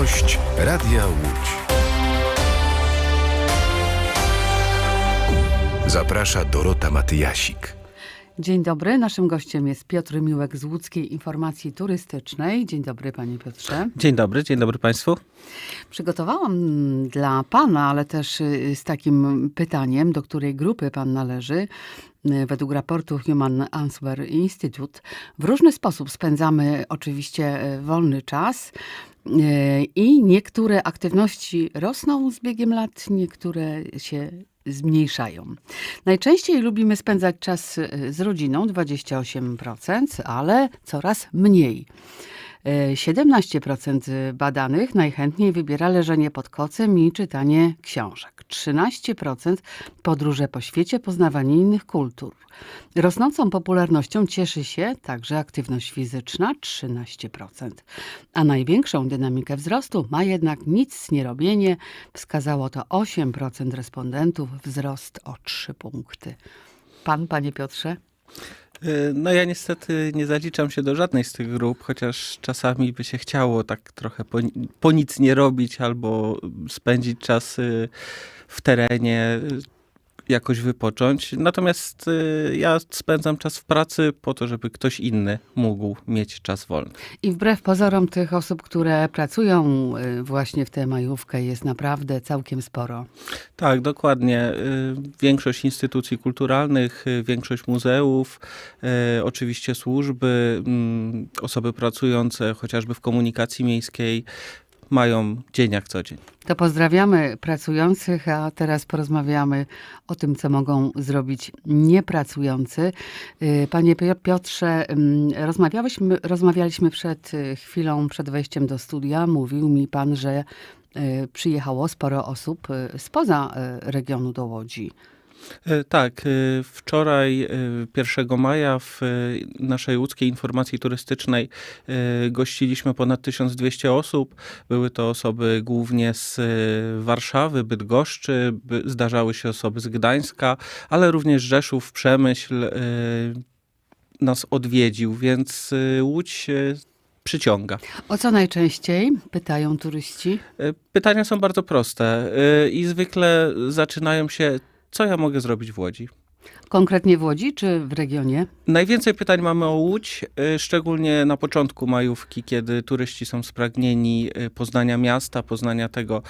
Gość Radia Łódź. Zaprasza Dorota Matyjasik. Dzień dobry. Naszym gościem jest Piotr Miłek z Łódzkiej Informacji Turystycznej. Dzień dobry, panie Piotrze. Dzień dobry, dzień dobry Państwu. Przygotowałam dla pana, ale też y, z takim pytaniem, do której grupy pan należy. Według raportu Human Answer Institute w różny sposób spędzamy oczywiście y, wolny czas y, i niektóre aktywności rosną z biegiem lat, niektóre się zmniejszają. Najczęściej lubimy spędzać czas y, z rodziną 28%, ale coraz mniej. Y, 17% badanych najchętniej wybiera leżenie pod kocem i czytanie książek. 13% podróże po świecie, poznawanie innych kultur. Rosnącą popularnością cieszy się także aktywność fizyczna 13%. A największą dynamikę wzrostu ma jednak nic nie robienie. Wskazało to 8% respondentów, wzrost o 3 punkty. Pan, panie Piotrze? Y, No ja niestety nie zaliczam się do żadnej z tych grup, chociaż czasami by się chciało tak trochę po, po nic nie robić albo spędzić czas w terenie, jakoś wypocząć. Natomiast y, ja spędzam czas w pracy po to, żeby ktoś inny mógł mieć czas wolny. I wbrew pozorom tych osób, które pracują y, właśnie w tę majówkę jest naprawdę całkiem sporo. Tak, dokładnie. Y, Większość instytucji kulturalnych, y, większość muzeów, oczywiście służby, mm, osoby pracujące chociażby w komunikacji miejskiej mają dzień jak co dzień. To pozdrawiamy pracujących, a teraz porozmawiamy o tym, co mogą zrobić niepracujący. Y, Panie Pio- Piotrze, ym, rozmawialiśmy, rozmawialiśmy przed y, chwilą, przed wejściem do studia. Mówił mi pan, że y, przyjechało sporo osób spoza regionu do Łodzi. E, Tak, e, wczoraj, e, 1 maja, w e, naszej łódzkiej informacji turystycznej e, gościliśmy ponad 1200 osób. Były to osoby głównie z e, Warszawy, Bydgoszczy, by- zdarzały się osoby z Gdańska, ale również Rzeszów, Przemyśl e, nas odwiedził, więc e, Łódź e, przyciąga. O co najczęściej pytają turyści? E, Pytania są bardzo proste e, i zwykle zaczynają się, co ja mogę zrobić w Łodzi? Konkretnie w Łodzi czy w regionie? Najwięcej pytań mamy o Łódź, y, szczególnie na początku majówki, kiedy turyści są spragnieni y, poznania miasta, poznania tego,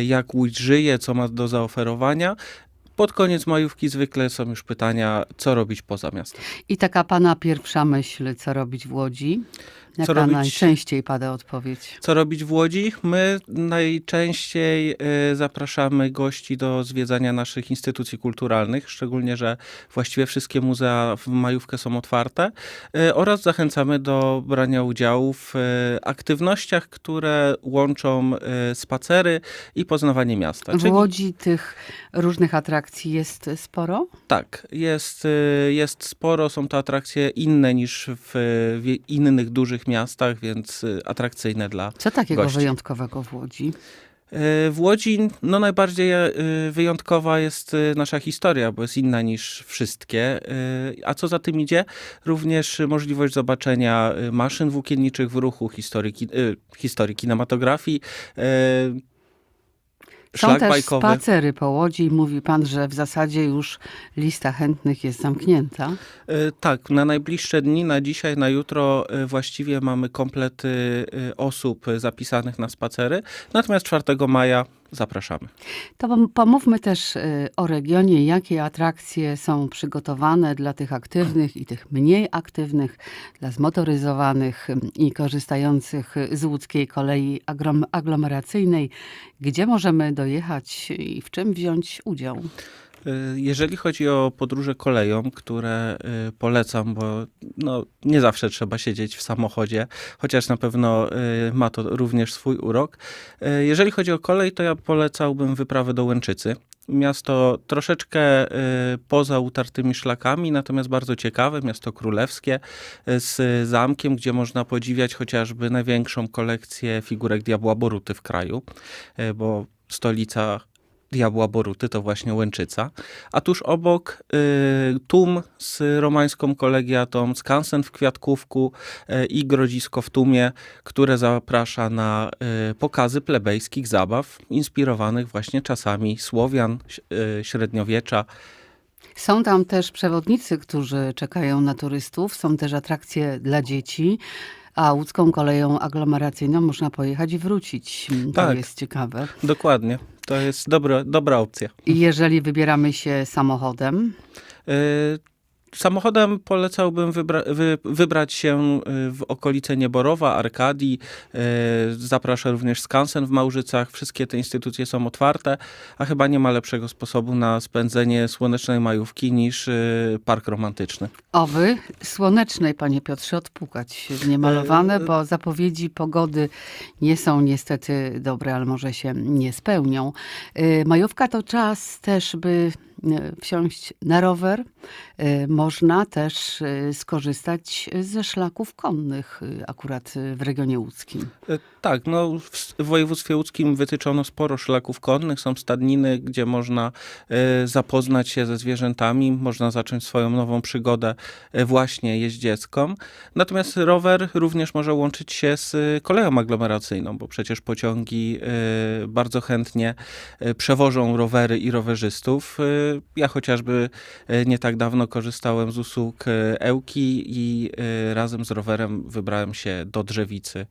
y, jak Łódź żyje, co ma do zaoferowania. Pod koniec majówki zwykle są już pytania, co robić poza miastem. I taka pana pierwsza myśl, co robić w Łodzi? Jaka robić- najczęściej pada odpowiedź? Co robić w Łodzi? My najczęściej y, zapraszamy gości do zwiedzania naszych instytucji kulturalnych, szczególnie, że właściwie wszystkie muzea w majówkę są otwarte y, oraz zachęcamy do brania udziału w y, aktywnościach, które łączą spacery i poznawanie miasta. W Łodzi tych różnych atrakcji jest sporo? Tak, jest, jest sporo, są to atrakcje inne niż w innych dużych miastach, więc y, atrakcyjne dla Co takiego Gości. wyjątkowego w Łodzi? E, W Łodzi no najbardziej e, wyjątkowa jest nasza historia, bo jest inna niż wszystkie. A co za tym idzie? Również możliwość zobaczenia maszyn włókienniczych w ruchu, historii, historii kinematografii, Są szlak też bajkowy. spacery po Łodzi i mówi pan, że w zasadzie już lista chętnych jest zamknięta. E, Tak, na najbliższe dni, na dzisiaj, na jutro e, właściwie mamy komplety e, osób zapisanych na spacery. Natomiast 4 maja zapraszamy. To pom- pomówmy też y, o regionie, jakie atrakcje są przygotowane dla tych aktywnych i tych mniej aktywnych, dla zmotoryzowanych i korzystających z łódzkiej kolei aglomeracyjnej. Gdzie możemy dojechać i w czym wziąć udział? Y, Jeżeli chodzi o podróże koleją, które y, polecam, bo no, nie zawsze trzeba siedzieć w samochodzie, chociaż na pewno y, ma to również swój urok. Jeżeli chodzi o kolej, to ja polecałbym wyprawę do Łęczycy. Miasto troszeczkę poza utartymi szlakami, natomiast bardzo ciekawe, miasto królewskie z zamkiem, gdzie można podziwiać chociażby największą kolekcję figurek diabła Boruty w kraju, bo stolica Diabła Boruty, to właśnie Łęczyca. A tuż obok y, Tum z romańską kolegiatą, skansen w Kwiatkówku y, i Grodzisko w Tumie, które zaprasza na y, pokazy plebejskich zabaw, inspirowanych właśnie czasami Słowian, y, średniowiecza. Są tam też przewodnicy, którzy czekają na turystów, są też atrakcje dla dzieci, a łódzką koleją aglomeracyjną można pojechać i wrócić. To Tak. jest ciekawe. Dokładnie. To jest dobra, dobra opcja. I jeżeli wybieramy się samochodem, Y, Samochodem polecałbym wybra- wy- wybrać się y, w okolice Nieborowa, Arkadii. Y, Zaprasza również Skansen w Małżycach. Wszystkie te instytucje są otwarte, a chyba nie ma lepszego sposobu na spędzenie słonecznej majówki niż y, park romantyczny. owy słonecznej, panie Piotrze, odpukać niemalowane, E, bo zapowiedzi pogody nie są niestety dobre, ale może się nie spełnią. Majówka to czas też, by wsiąść na rower. Y, Można też y, skorzystać ze szlaków konnych, y, akurat w regionie łódzkim. Y, Tak, no w województwie łódzkim wytyczono sporo szlaków konnych, są stadniny, gdzie można y, zapoznać się ze zwierzętami, można zacząć swoją nową przygodę y, właśnie jeździecką. Natomiast rower również może łączyć się z koleją aglomeracyjną, bo przecież pociągi bardzo chętnie przewożą rowery i rowerzystów. Ja chociażby nie tak dawno korzystałem z usług y, Ełki i y, razem z rowerem wybrałem się do Drzewicy,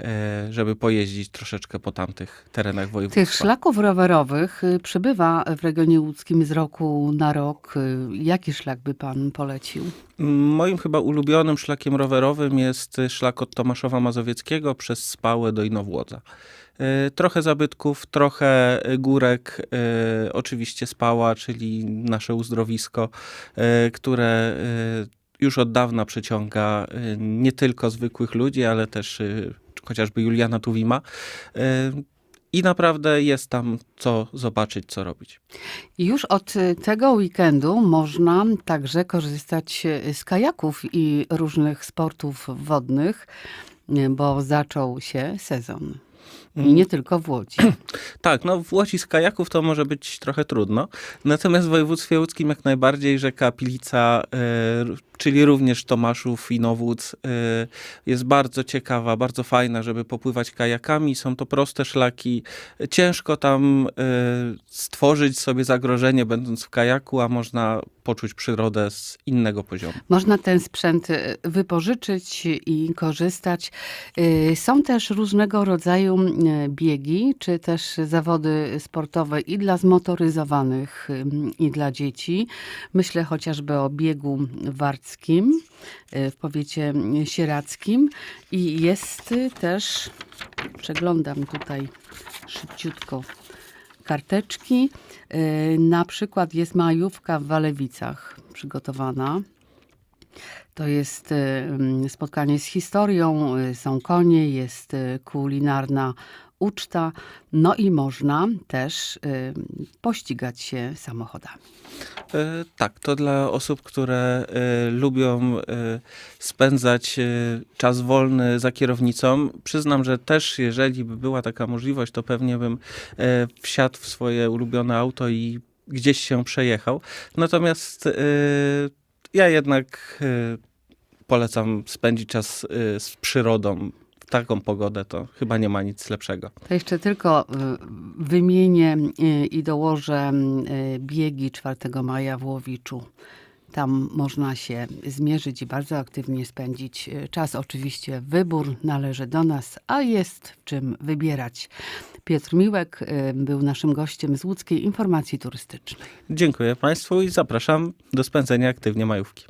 y, żeby pojeździć troszeczkę po tamtych terenach województwa. Tych szlaków rowerowych y, przybywa w regionie łódzkim z roku na rok. Y, Jaki szlak by pan polecił? Moim chyba ulubionym szlakiem rowerowym jest szlak od Tomaszowa Mazowieckiego przez Spałę do Inowłodza. Y, Trochę zabytków, trochę y, górek, y, oczywiście Spała, czyli nasze uzdrowisko, które już od dawna przyciąga nie tylko zwykłych ludzi, ale też chociażby Juliana Tuwima. I naprawdę jest tam co zobaczyć, co robić. Już od tego weekendu można także korzystać z kajaków i różnych sportów wodnych, bo zaczął się sezon. I nie tylko w Łodzi. Tak, no w Łodzi z kajaków to może być trochę trudno. Natomiast w województwie łódzkim jak najbardziej rzeka Pilica, r- czyli również Tomaszów i Nowódz e, jest bardzo ciekawa, bardzo fajna, żeby popływać kajakami. Są to proste szlaki. Ciężko tam e, stworzyć sobie zagrożenie będąc w kajaku, a można poczuć przyrodę z innego poziomu. Można ten sprzęt y, wypożyczyć i korzystać. Y, Są też różnego rodzaju y, biegi, czy też zawody sportowe i dla zmotoryzowanych, i dla dzieci. Myślę chociażby o biegu warckim y, w powiecie sieradzkim. I jest też, przeglądam tutaj szybciutko karteczki. Y, Na przykład jest majówka w Walewicach przygotowana. To jest y, mm, spotkanie z historią, y, są konie, jest y, kulinarna uczta, no i można też pościgać się samochodami. E, Tak, to dla osób, które e, lubią e, spędzać e, czas wolny za kierownicą. Przyznam, że też jeżeli by była taka możliwość, to pewnie bym e, wsiadł w swoje ulubione auto i gdzieś się przejechał. Natomiast e, ja jednak e, polecam spędzić czas e, z przyrodą. W taką pogodę to chyba nie ma nic lepszego. To jeszcze tylko y, wymienię y, i dołożę y, biegi 4 maja w Łowiczu. Tam można się zmierzyć i bardzo aktywnie spędzić y, czas. Oczywiście wybór należy do nas, a jest w czym wybierać. Piotr Miłek y, był naszym gościem z Łódzkiej Informacji Turystycznej. Dziękuję Państwu i zapraszam do spędzenia aktywnie majówki.